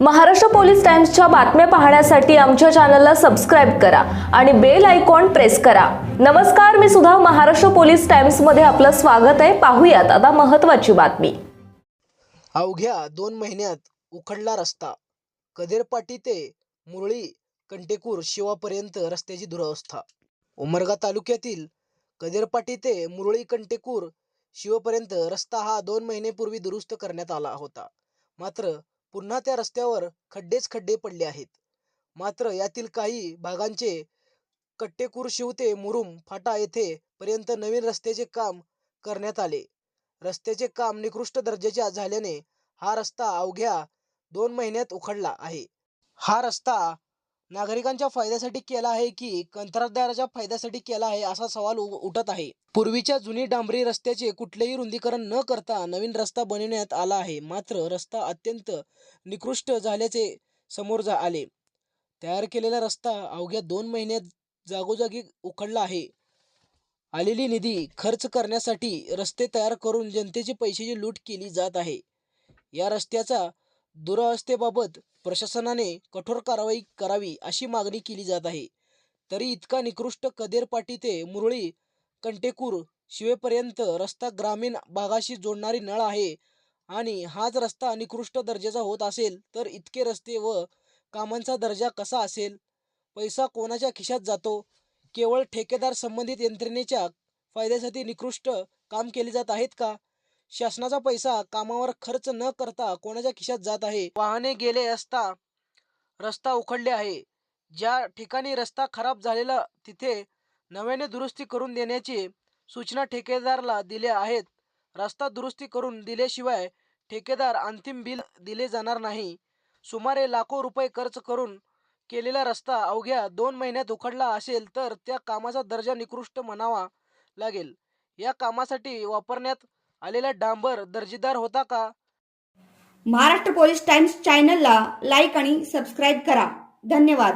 Maharashtra police टाइम्सच्या बातम्या पाहण्यासाठी आमच्या चॅनलला सबस्क्राईब करा आणि बेल आयकॉन प्रेस करा. नमस्कार मी सुद्धा महाराष्ट्र पोलीस टाइम्समध्ये आपलं स्वागत आहे. पाहूयात आता महत्त्वाची बातमी. अवघ्या दोन महिन्यात उखडला रस्ता. कदेरपाटी ते मुरळी कंटेकूर शिवापर्यंत रस्त्याची दुरवस्था. उमरगा तालुक्यातील कदेरपाटी ते मुरळी कंटेकूर शिवपर्यंत रस्ता हा दोन महिनेपूर्वी दुरुस्त करण्यात आला होता. मात्र पुन्हा त्या रस्त्यावर खड्डेच खड्डे पडले आहेत. मात्र यातील काही भागांचे कट्टेकूर शिवते मुरुम फाटा येथे पर्यंत नवीन रस्त्याचे काम करण्यात आले. रस्त्याचे काम निकृष्ट दर्जाचे झाल्याने हा रस्ता अवघ्या दोन महिन्यात उखडला आहे. हा रस्ता नागरिकांच्या फायद्यासाठी केला आहे की कंत्राटदाराच्या फायद्यासाठी केला आहे असा सवाल उठत आहे. पूर्वीच्या जुनी डांबरी रस्त्याचे कुठलेही रुंदीकरण न करता नवीन रस्ता बनवण्यात आला आहे. मात्र रस्ता अत्यंत निकृष्ट झाल्याचे समोर जा आले. तयार केलेला रस्ता अवघ्या दोन महिन्यात जागोजागी उखडला आहे. आलेली निधी खर्च करण्यासाठी रस्ते तयार करून जनतेची पैशाची लूट केली जात आहे. या रस्त्याचा दुरावस्थेबाबत प्रशासनाने कठोर कारवाई करावी अशी मागणी केली जात आहे. तरी इतका निकृष्ट कदेरपाटी ते मुरळी कंटेकूर शिवेपर्यंत रस्ता ग्रामीण भागाशी जोडणारी नळ आहे आणि हाच रस्ता निकृष्ट दर्जाचा होत असेल तर इतके रस्ते व कामांचा दर्जा कसा असेल? पैसा कोणाच्या खिशात जातो? केवळ ठेकेदार संबंधित यंत्रणेच्या फायद्यासाठी निकृष्ट काम केले जात आहेत का? शासनाचा पैसा कामावर खर्च न करता कोणाच्या खिशात जात आहे? वाहने गेले असता रस्ता उखडले आहे. ज्या ठिकाणी रस्ता खराब झालेला तिथे नव्याने दुरुस्ती करून देण्याची सूचना ठेकेदारला दिल्या आहेत. रस्ता दुरुस्ती करून दिल्याशिवाय ठेकेदार अंतिम बिल दिले जाणार नाही. सुमारे लाखो रुपये खर्च करून केलेला रस्ता अवघ्या दोन महिन्यात उखडला असेल तर त्या कामाचा दर्जा निकृष्ट म्हणावा लागेल. या कामासाठी वापरण्यात आलेला डांबर दर्जेदार होता का? महाराष्ट्र पोलीस टाइम्स चॅनलला लाईक आणि सबस्क्राईब करा. धन्यवाद.